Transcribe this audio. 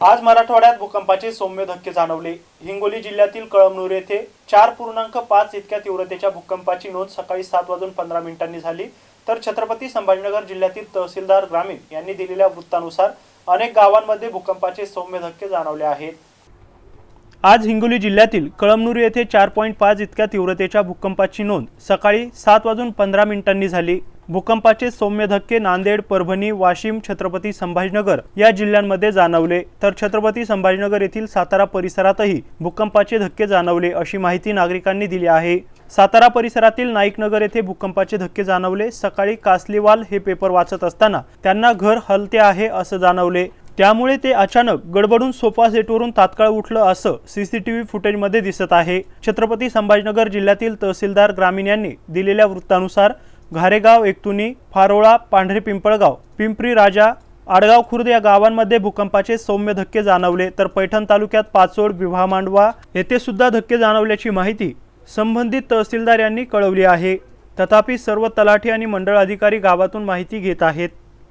आज मराठवाड्यात भूकंपाचे सौम्य धक्के जाणवले. हिंगोली जिल्ह्यातील कळमनूर येथे चार पूर्णांक पाच इतक्या तीव्रतेच्या भूकंपाची नोंद सकाळी सात वाजून पंधरा मिनिटांनी झाली. तर छत्रपती संभाजीनगर जिल्ह्यातील तहसीलदार ग्रामीण यांनी दिलेल्या वृत्तानुसार अनेक गावांमध्ये भूकंपाचे सौम्य धक्के जाणवले आहेत. आज हिंगोली जिल्ह्यातील कळमनूर येथे चार पॉईंट पाच इतक्या तीव्रतेच्या भूकंपाची नोंद सकाळी सात वाजून पंधरा मिनिटांनी झाली. भूकंपाचे सौम्य धक्के नांदेड परभणी वाशिम छत्रपती संभाजीनगर या जिल्ह्यांमध्ये जाणवले. तर छत्रपती संभाजीनगर येथील सातारा परिसरातही भूकंपाचे धक्के जाणवले अशी माहिती नागरिकांनी दिली आहे. सातारा परिसरातील नाईकनगर येथे भूकंपाचे धक्के जाणवले. सकाळी कासलीवाल हे पेपर वाचत असताना त्यांना घर हलते आहे असं जाणवले. त्यामुळे ते अचानक गडबडून सोफा सेटवरून तात्काळ उठलं असं सीसीटीव्ही फुटेजमध्ये दिसत आहे. छत्रपती संभाजीनगर जिल्ह्यातील तहसीलदार ग्रामीण यांनी दिलेल्या वृत्तानुसार घारेगाव एकतुनी फारोळा पांढरे पिंपळगाव पिंपरी राजा आडगाव खुर्द या गावांमध्ये भूकंपाचे सौम्य धक्के जाणवले तर पैठण तालुक्यात पाचोड विवाह मांडवा येथे सुद्धा धक्के जाणवल्याची माहिती संबंधित तहसीलदार यांनी कळवली आहे. तथापि सर्व तलाठी आणि मंडळ अधिकारी गावातून माहिती घेत आहेत.